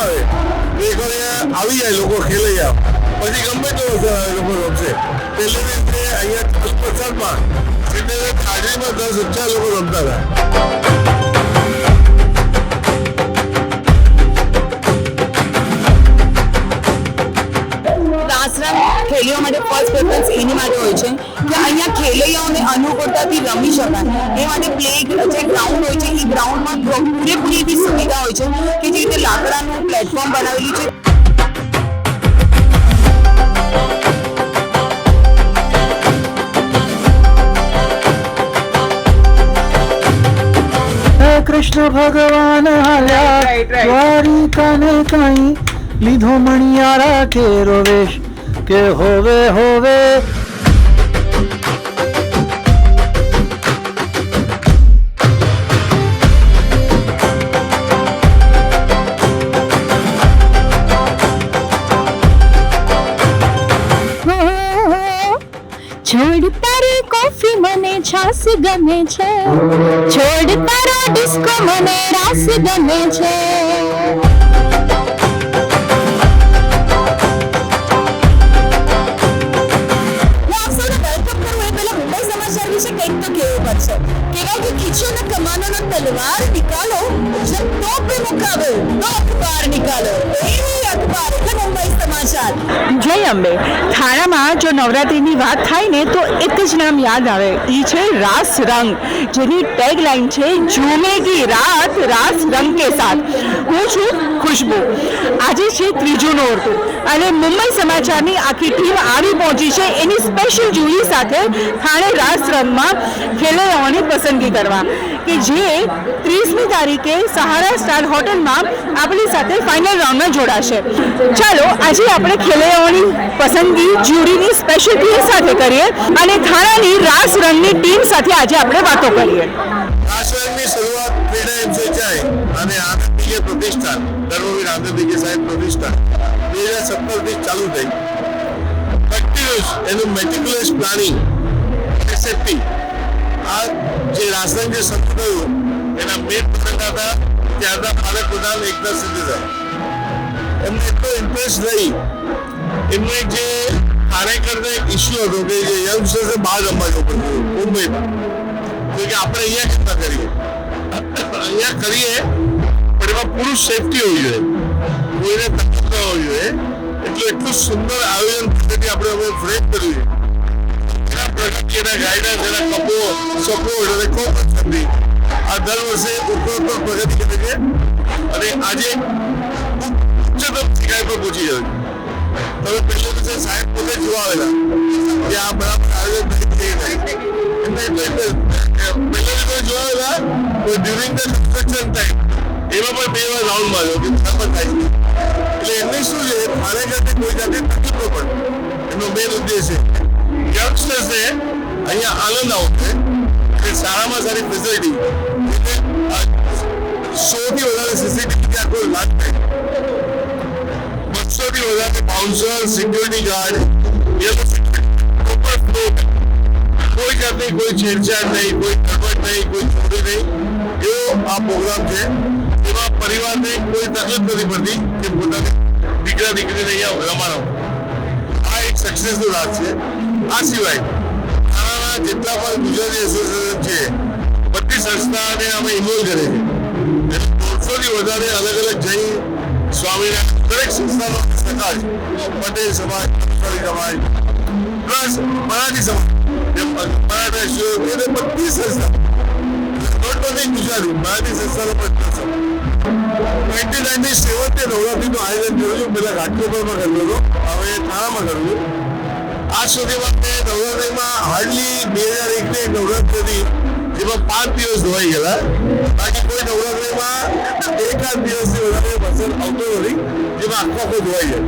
આવે. એક આવી જાય લોકો ખેલૈયા પછી ગમે તે વસ્તુ લોકો રમશે. પહેલી રીતે અહીંયા ચાલુ વરસાદમાં સિત્તેર હાજરીમાં દસ હજાર લોકો રમતા હતા. આશ્રમ ખેલીઓ માટે ફર્સ્ટ પ્રેફરન્સ એની માટે હોય છે? કે અહીંયા ખેલૈયાઓને અનુકૂળતાથી રમી શકાય. એ માટે પ્લે જે ગ્રાઉન્ડ હોય છે એ ગ્રાઉન્ડમાં પૂરેપૂરી એવી સુવિધા હોય છે કે જે રીતે લાકડાનું પ્લેટફોર્મ બનાવેલું છે. કૃષ્ણ ભગવાન હાલ્યા દ્વારિકાને કઈ લીધો મણિયારા કે રોવેશ? કે હોવે હોવે ગમે છે. છોડ રો ડિસ્કો મને રાસ ગમે છે. નવરાત્રિની વાત થાય ને તો એક જ નામ યાદ આવે. એ છે રાસ રંગ. જેની ટેગ લાઈન છે, ઝૂમેગી રાત, રાસ રંગ કે સાથ. હું છું ખુશ્બુ. આજે છે ત્રીજું નોરતું. અને મુંબઈ સમાચારની આખી ટીમ આવી પહોંચી છે એની સ્પેશિયલ જુરી સાથે થાણે રાસ રંગમાં ખેલૈયાઓની પસંદગી કરવા. કે જે ત્રીસમી તારીખે સહારા સ્ટાર હોટલમાં આપણી સાથે ફાઇનલ રાઉન્ડમાં જોડાશે. ચાલો, આજે આપણે ખેલૈયાઓની પસંદગી, જ્યુરીની સ્પેશિયલ ટીમ સાથે કરીએ અને થાણાની રાસ રંગની ટીમ સાથે આજે આપણે વાતો કરીએ. રાષ્ટ્રની શરૂઆત ક્રીડા એમસીચાઈ અને આનંદીય પ્રતિષ્ઠાન ધર્મવીર આનંદીય સાહેબ પ્રતિષ્ઠાન. બે હજાર સત્તરથી ચાલુ થઈ. એનું મેટિક્યુલસ પ્લાનિંગ સેફ્ટી આ જે રાસાયણ જે થયું, એના મેન પ્રસંગ હતા ત્યારના ભારત પ્રધાન એકનાથ શિંદે સાહેબ એમને એટલો ઇન્ટરેસ્ટ રહી, એમને જે કાર્યકરનો એક ઇસ્યુ હતો કે જે યંગસ્ટર્સે બહાર રમવા જવું પડતું મુંબઈમાં. તો કે આપણે અહીંયા ના કરીએ? અહીંયા કરીએ, પણ એમાં પૂરું સેફટી હોવી જોઈએ. કોઈને તકલીફ ન હોવી જોઈએ. એટલે એટલું સુંદર આયોજન પદ્ધતિ આપણે હવે ફ્રેમ કર્યું છે. એના પ્રગતિ એના ગાઈડન્સ એના કપો સપોર્ટ અને કોપરેશનથી આ દર વર્ષે ઉત્તરોત્તર પ્રગતિ કરે છે અને આજે ઉચ્ચતમ શિકાય પર પહોંચી જાય તમે પહેલા દિવસે સાહેબ પોતે જોવા આવેલા કે આ બરાબર આયોજન થઈ થઈ એમને એટલે પહેલા દિવસે જોવા આવેલા તો ડ્યુરિંગ ધ કન્સ્ટ્રક્શન ટાઈમ એમાં પણ બે વાર રાઉન્ડ માર્યો કે બરાબર થાય છે એટલે એમને શું છે થાણે ખાતે કોઈ જાતની તકલીફ ન પડે એનો મેન ઉદ્દેશ છે યંગસ્ટર્સને અહીંયા આનંદ આવશે કે સારામાં સારી ફેસિલિટી સોથી વધારે સીસીટીવી ત્યાં કોઈ લાગ થાય બસોથી વધારે બાઉન્સર સિક્યુરિટી ગાર્ડ એ પ્રોપર ફ્લો કોઈ જાતની કોઈ છેડછાડ નહીં કોઈ ગડબડ નહીં કોઈ ચોરી નહીં એવો આ પ્રોગ્રામ છે એમાં પરિવારને કોઈ તકલીફ નથી પડતી કે પોતાની દીકરા દીકરીને અહીંયા રમાડો આ એક સક્સેસનું રાત છે આ સિવાય આના જેટલા પણ ગુજરાતી એસોસિએશન છે, બધી સંસ્થાને અમે ઇન્વોલ્વ કરે છે. એટલે દોઢસોથી વધારે અલગ અલગ જૈન સ્વામિનારાયણ દરેક સંસ્થાનો સહકાર પટેલ સમાજ સમાજ, પ્લસ મરાઠી સમાજ મરાઠા શિવ એને બધી સંસ્થા નોટ ઓનલી ગુજરાતી મરાઠી સંસ્થાનો પણ ટ્વેન્ટી નાઇનથી સેવન્ટી નવરાત્રીનું આયોજન કર્યું છું પહેલાં ઘાટકોપરમાં કર્યું હતો. હવે થાણામાં કર્યું આજ સુધીમાં મેં નવરાત્રીમાં હાર્ડલી બે હજાર એકની એક નવરાત્રી હતી જેમાં પાંચ દિવસ ધોવાઈ ગયેલા. બાકી કોઈ નવરાત્રીમાં એકાદ દિવસથી વધારે વરસાદ આવતો નથી, જેમાં આખો આખો ધોવાઈ જાય.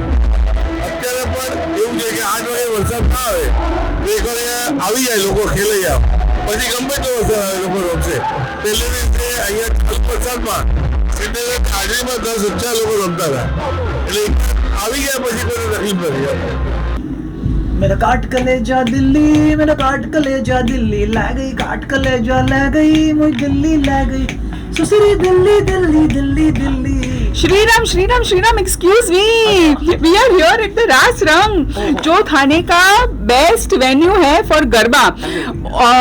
અત્યારે પણ એવું છે કે આઠ વાગે વરસાદ ના આવે, તો એક આવી જાય લોકો ખેલાઈ આવે પછી ગમે તો વરસાદ આવે, લોકો રમશે. પહેલી રીતે અહીંયા વરસાદમાં એટલે હાજરીમાં દસ હજાર લોકો રમતા હતા. એટલે આવી ગયા પછી કોઈ તકલીફ નથી. मेरा काट कलेजा दिल्ली मेरा काट कलेजा दिल्ली लै गई काट कलेजा लै गई मुझ दिल्ली लै गई सुसरी Delhi Delhi Delhi Delhi Shriram Shriram Shriram excuse me we are here at the Raas Rang जो थाने का बेस्ट वेन्यू है for garba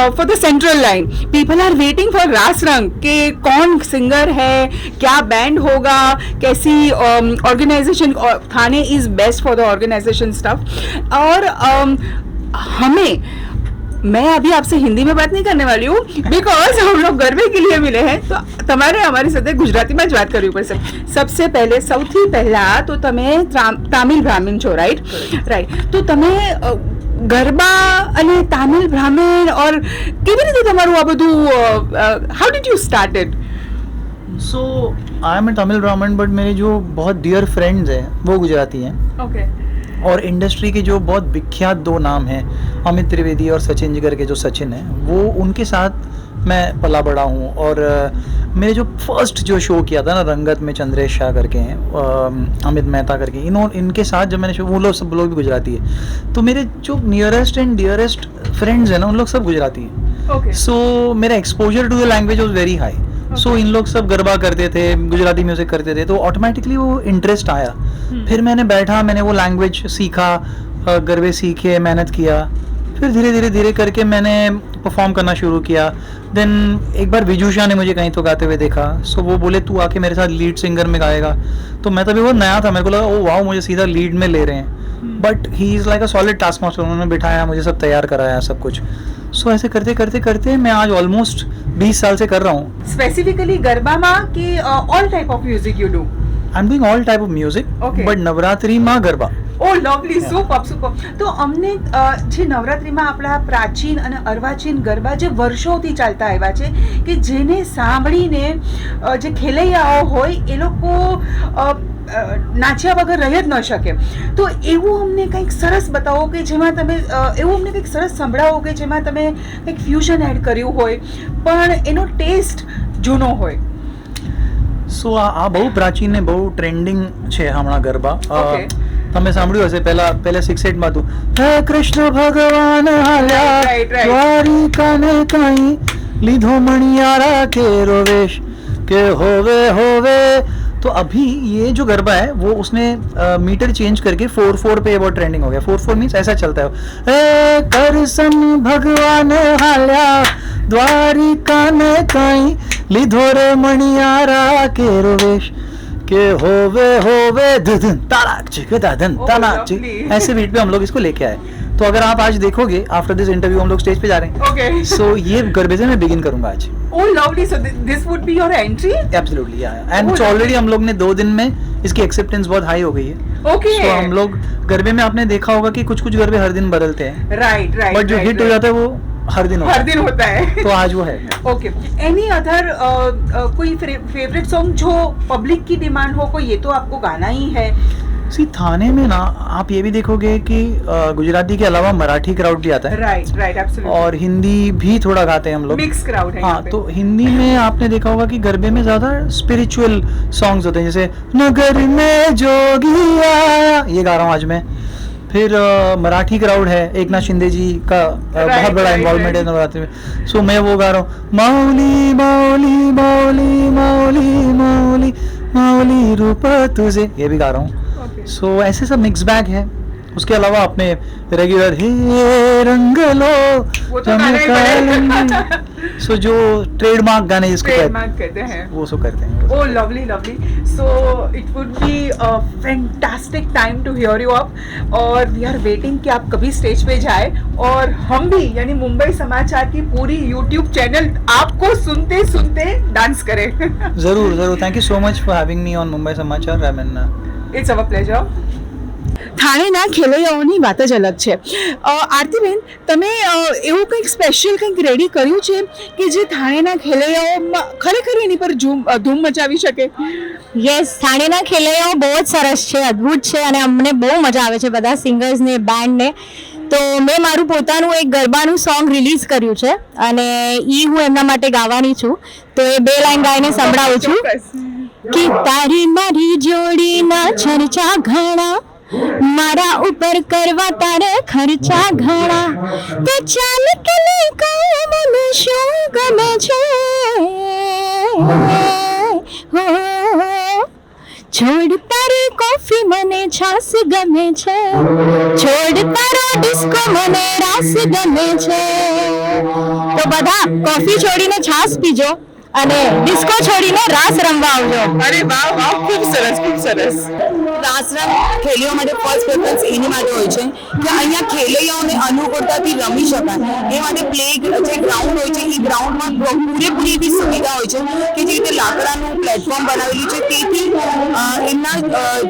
for the central line people are waiting for Raas Rang के कौन सिंगर है क्या बैंड होगा कैसी organisation Thane is best for the organisation stuff और um, हमें मैं अभी आपसे हिंदी में बात नहीं करने वाली हूँ बिकॉज हम लोग ગરબે કે लिए मिले हैं તો તમારે અમારી સાથે ગુજરાતીમાં જ વાત કરવી પડશે સબસે પહેલે સૌથી પહેલા તો તમે ત્રામ- તામિલ બ્રાહ્મણ છો રાઈટ રાઈટ તો તમે અ, ગરબા અને તામિલ બ્રાહ્મણ ઓર કેવી રીતે તમારું આ બધું how did you started so I am a Tamil Brahmin but मेरे जो बहुत डियर फ्रेंड्स हैं वो गुजराती हैं ઓકે और इंडस्ट्री के जो बहुत विख्यात दो नाम हैं अमित त्रिवेदी और सचिन जिगर के जो सचिन हैं वो उनके साथ मैं पला बड़ा हूँ। और मैंने जो फ़र्स्ट जो शो किया था ना रंगत में चंद्रेश शाह करके हैं अमित मेहता करके इन्हों इनके साथ जब मैंने शो वो लोग सब लोग भी गुजराती है। तो मेरे जो नियरेस्ट एंड डियरेस्ट फ्रेंड्स हैं ना उन लोग सब गुजराती हैं। सो मेरा exposure to the language was very high so इन लोग सब गरबा करते थे गुजराती म्यूज़िक करते थे तो ऑटोमेटिकली वो इंटरेस्ट आया। फिर मैंने बैठा मैंने वो लैंग्वेज सीखा गरबे सीखे मेहनत किया। फिर धीरे धीरे धीरे करके मैंने परफॉर्म करना शुरू किया। देन एक बार विजू शाह ने मुझे कहीं तो गाते हुए देखा। सो वो बोले तू आके मेरे साथ लीड सिंगर में गाएगा। तो मैं तभी वो नया था मेरे को लगा ओ वाह मुझे सीधा लीड में ले रहे हैं। But he is like a solid task master उन्होंने बिठाया मुझे सब तैयार कराया सब कुछ। सो so, ऐसे करते करते करते मैं आज ऑलमोस्ट बीस साल से कर रहा हूँ। स्पेसिफिकली गरबा माँ की all type of music you do I am doing all type of music but નવરાત્રીમાં garba. Oh lovely super super તો અમને જે નવરાત્રિમાં આપણા પ્રાચીન અને અર્વાચીન ગરબા જે વર્ષોથી ચાલતા આવ્યા છે કે જેને સાંભળીને જે ખેલૈયાઓ હોય એ લોકો નાચ્યા વગર રહી જ ન શકે. તો એવું અમને કંઈક સરસ બતાવો કે જેમાં તમે એવું અમને કંઈક સરસ સંભળાવો કે જેમાં તમે કંઈક ફ્યુઝન એડ કર્યું હોય પણ એનો ટેસ્ટ જૂનો હોય. સો આ બહુ પ્રાચીન ને બહુ ટ્રેન્ડિંગ છે હમણાં ગરબા. તમે સાંભળ્યું હશે પહેલા પહેલા સિક્સ એટમાં હતું હે કૃષ્ણ ભગવાન હાલ્યા દ્વારિકા ને કઈ લીધો મણિયારા કે રોવેશ? કે હોવે હોવે तो अभी ये जो गरबा है वो उसने आ, मीटर चेंज करके फोर फोर पे वो ट्रेंडिंग हो गया। फोर फोर मीन्स ऐसा चलता है। ए, कर सम भगवान हाल्या द्वारिका ने कहीं लिधोर मणियारा के रोवेश के होवे होवे दुदन ताराक चिक दादन तालाक चिक oh, ऐसे बीट पे हम लोग इसको लेके आए। तो अगर आप आज देखोगे आफ्टर दिस इंटरव्यू हम लोग स्टेज पे जा रहे हैं। ओके सो ये गरबेजे में बिगिन करूँगा आज। ओह lovely so this would be your entry absolutely yeah and already हम लोग ने दो दिन में इसकी एक्सेप्टेंस बहुत हाई हो गई है। Okay okay. सो so, हम लोग गरबे में आपने देखा होगा कि कुछ कुछ गरबे हर दिन बदलते हैं। राइट राइट बट जो हिट right. हो जाता है वो हर दिन हर दिन होता है। तो आज वो है। ओके एनी अदर कोई फेवरेट सॉन्ग जो पब्लिक की डिमांड हो को ये तो आपको गाना ही है। सी थाने में ना आप ये भी देखोगे कि गुजराती के अलावा मराठी क्राउड भी आता है। राइट राइट एब्सोल्युटली और हिंदी भी थोड़ा गाते हैं हम लोग। मिक्स क्राउड है हाँ तो हिंदी में आपने देखा होगा कि गरबे में ज़्यादा स्पिरिचुअल सॉन्ग्स होते हैं जैसे नगर में जोगिया ये गा रहा हूँ आज मैं। फिर मराठी क्राउड है एक नाथ शिंदे जी का बहुत बड़ा इन्वॉल्वमेंट है. नवरात्रि में। सो मैं वो गा रहा हूँ माउली माउली माउली माउली माउली माउली रूप तुझे ये भी गा रहा हूँ। सो ऐसे सब मिक्स बैग है। उसके अलावा अपने रेगुलर हे रंग लो वो तो ही पड़ेगा। जो ट्रेडमार्क गाने जिसको कहते ट्रेडमार्क कहते हैं। वो सो करते हैं। Oh, lovely, lovely. So it would be a fantastic time to hear you up. और we are waiting कि आप कभी स्टेज पे जाए। और हम भी यानी मुंबई समाचार की पूरी यूट्यूब चैनल आपको सुनते सुनते डांस करें। ज़रूर ज़रूर। Thank you so much for having me on Mumbai Samachar I it's hour pleasure થાણેના ખેલૈયાઓની વાત જ અલગ છે. આરતીબેન તમે એવું કંઈક સ્પેશિયલ કંઈક રેડી કર્યું છે કે જે થાણેના ખેલૈયાઓમાં ખરેખર એની પર ધૂમ ધૂમ મચાવી શકે? યસ થાણેના ખેલૈયાઓ બહુ જ સરસ છે અદ્ભુત છે અને અમને બહુ મજા આવે છે બધા સિંગર્સને બેન્ડને તો મેં મારું પોતાનું એક ગરબાનું સોંગ રિલીઝ કર્યું છે અને એ હું એમના માટે ગાવાની છું. તો એ બે લાઈન ગાઈને સંભળાવું છું. કે તારી મારી જોડીના ચર્ચા ઘણા, મારા ઉપર કરવા તારે ખર્ચા ઘણા. તો ચાલ કે નહીં કહું, મને શું ગમે છે? છોડ તારી કોફી મને છાસ ગમે છે. છોડ તારો ડિસ્કો મને રાસ ગમે છે. તો બધા કોફી છોડીને છાસ પીજો. અને ડિસ્કો છોડીને રાસ રમવા આવજો. અરે વાહ વાહ ખૂબ સરસ ખૂબ સરસ. રાસરંગ ખેલીઓ માટે ફર્સ્ટ પ્રેફરન્સ એની માટે હોય છે કે અહીંયા ખેલૈયાઓને અનુકૂળતાથી રમી શકાય. એ માટે પ્લે જે ગ્રાઉન્ડ હોય છે, એ ગ્રાઉન્ડમાં પૂરેપૂરી એવી સુવિધા હોય છે કે જે રીતે લાકડાનું પ્લેટફોર્મ બનાવેલું છે. તેથી એમના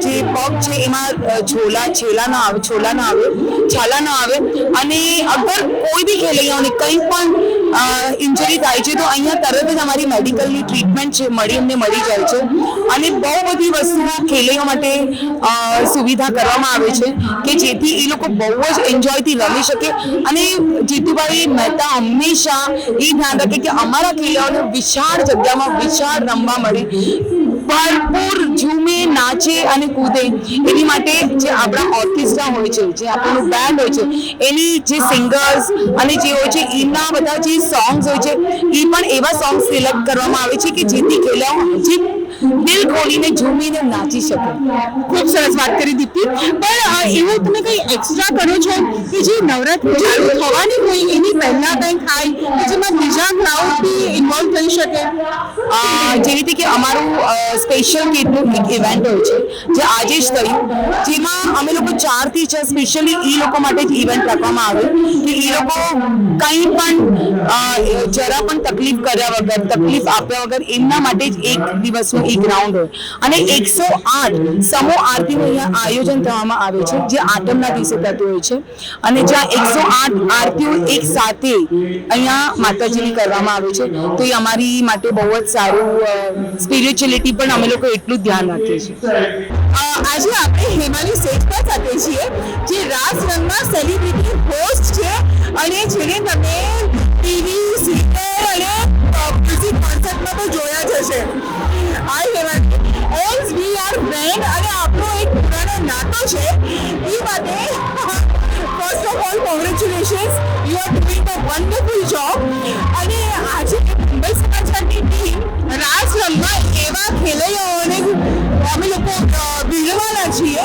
જે પગ છે, એમાં છોલા છેલા ના આવે છોલા ના આવે છાલા ના આવે અને અગર કોઈ બી ખેલૈયાઓને કંઈ પણ ઇન્જરી થાય છે તો અહીંયા તરત જ અમારી મેડિકલની ટ્રીટમેન્ટ છે, મળી, અમને મળી જાય છે. અને બહુ બધી વસ્તુઓ ખેલૈયા માટે સુવિધા કરવામાં આવે છે કે જેથી એ લોકો બહુ જ એન્જોયથી રમી શકે. અને જીતુભાઈ મહેતા હંમેશા એ ધ્યાન રાખે કે અમારા ખેલૈયાઓને વિશાળ જગ્યામાં વિશાળ રમવા મળે. ભરપૂર ઝૂમે, નાચે અને કૂદે. એની માટે જે આપણા ઓર્કેસ્ટ્રા હોય છે, જે આપણું બેન્ડ હોય છે, એની જે સિંગર્સ અને જે હોય છે, એના બધા જે સોંગ્સ હોય છે એ પણ એવા સોંગ સિલેક્ટ કરવામાં આવે છે કે જેથી ખેલાઓ જે દિલ ખોલીને ઝૂમીને નાચી શકે. ખૂબ સરસ વાત કરી દીપ્તિ પણ એવું તમે કંઈ એક્સ્ટ્રા કરો છો કે જે નવરાત્રી ચાલુ થવાની હોય એની પહેલા કંઈ થાય કે જેમાં બીજા ક્રાઉડ બી ઇન્વોલ્વ થઈ શકે? જે રીતે કે અમારું સ્પેશિયલ કેટલું એક ઇવેન્ટ હોય છે, જે આજે જ થયું, જેમાં અમે લોકો ચારથી છ સ્પેશિયલી એ લોકો માટે જ ઇવેન્ટ રાખવામાં આવે. કે એ લોકો કંઈ પણ જરા પણ તકલીફ કર્યા વગર, તકલીફ આપ્યા વગર એમના માટે જ એક દિવસનું એક રાઉન્ડ હોય. અને એકસો આઠ સમો આરતીનું અહીંયા આયોજન થવામાં આવે છે જે આઠમના દિવસે થતું હોય છે. અને જ્યાં એકસો આઠ આરતીઓ એક સાથે અહીંયા માતાજીની કરવામાં આવે છે તો એ અમારી માટે બહુ જ સારું સ્પિરિચ્યુઅલિટી પણ અમે લોકો એટલું જ ધ્યાન રાખીએ છીએ. આજે આપણે હેમાલી શેખપા સાથે છીએ જે રાસ રંગમાં સેલિબ્રિટી હોસ્ટ છે અને જેને તમે ટીવી સિરિયલ અને મ્યુઝિક કોન્સર્ટમાં પણ જોયા જ હશે. પુરાનો છે. એ માટે first of all congratulations you are doing a wonderful job અને આજે મુંબઈ સમાચારની ટીમ રાસ એવા ખેલૈયાઓને અમે લોકો ભીડવાના છીએ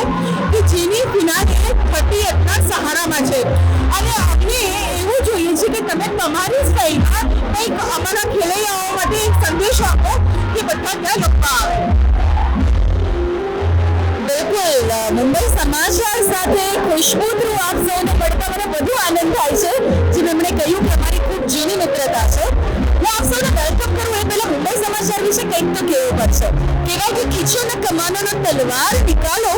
કે જેની ફિનાલે થર્ટી એટના સહારામાં છે. અને અમને એવું જોઈએ છે કે તમે તમારી સ્ટાઇલમાં કંઈક અમારા ખેલૈયાઓ માટે એક સંદેશ આપો કે બધા ત્યાં અ, મુંબઈ સમાચાર સાથે ખુશ્બુ થ્રુ આપ સૌને મળતા મને વધુ આનંદ થાય છે જેમ કહ્યું કે અમારી ખૂબ જૂની મિત્રતા છે. હું આપ સૌને વેલકમ કરું એ પહેલા મુંબઈ સમાચાર વિશે કંઈક તો કહેવું પડશે. કહેવાય કે ખીચો ને કમાનો ને તલવાર નિકાલો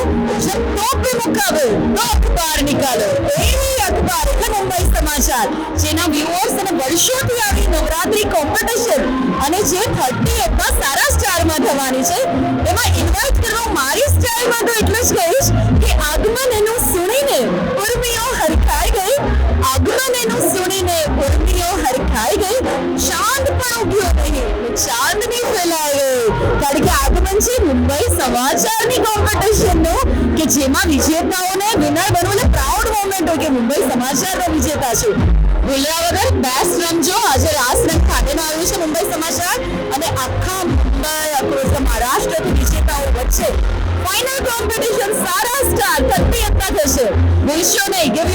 જબ તો पे મુકાબલ તો અખબાર નિકાલો. એવી અખબાર એટલે મુંબઈ સમાચાર જેના વ્યુઅર્સ અને વર્ષોથી આવી નવરાત્રી કોમ્પિટિશન અને જે થર્ટી એટમાં સારા સ્ટારમાં થવાની છે. એમાં ઇન્વાઇટ કરવા મારી સ્ટાઇલમાં તો એટલું જ કહીશ કે આગમન એનું સુણીને ઉર્મિઓ હરખાઈ ગઈ. આગમન એનું સુણીને ઉર્મિઓ હરખાઈ ગઈ. ચાંદ પણ ઉગ્યો નહીં. ચાંદની ફેલાઈ ગઈ. કારણ કે આગમન છે મુંબઈ સમાચારની કોમ્પિટિશનનું કે જેમાં વિજેતાઓને વિનર બનવું પ્રાઉડ મોમેન્ટ હોય કે મુંબઈ સમાચારનો વિજેતા છું. ભૂલ્યા વગર બેસ્ટ રમજો. આજે રાસ રંગ ખાતેમાં આવ્યું છે મુંબઈ સમાચાર. અને આખા મુંબઈ અક્રોસ મહારાષ્ટ્રથી વિજેતાઓ વચ્ચે ફાઇનલ કોમ્પિટિશન સારા સ્ટાર થર્ટી થશે. ભૂલશો નહીં. ગીવ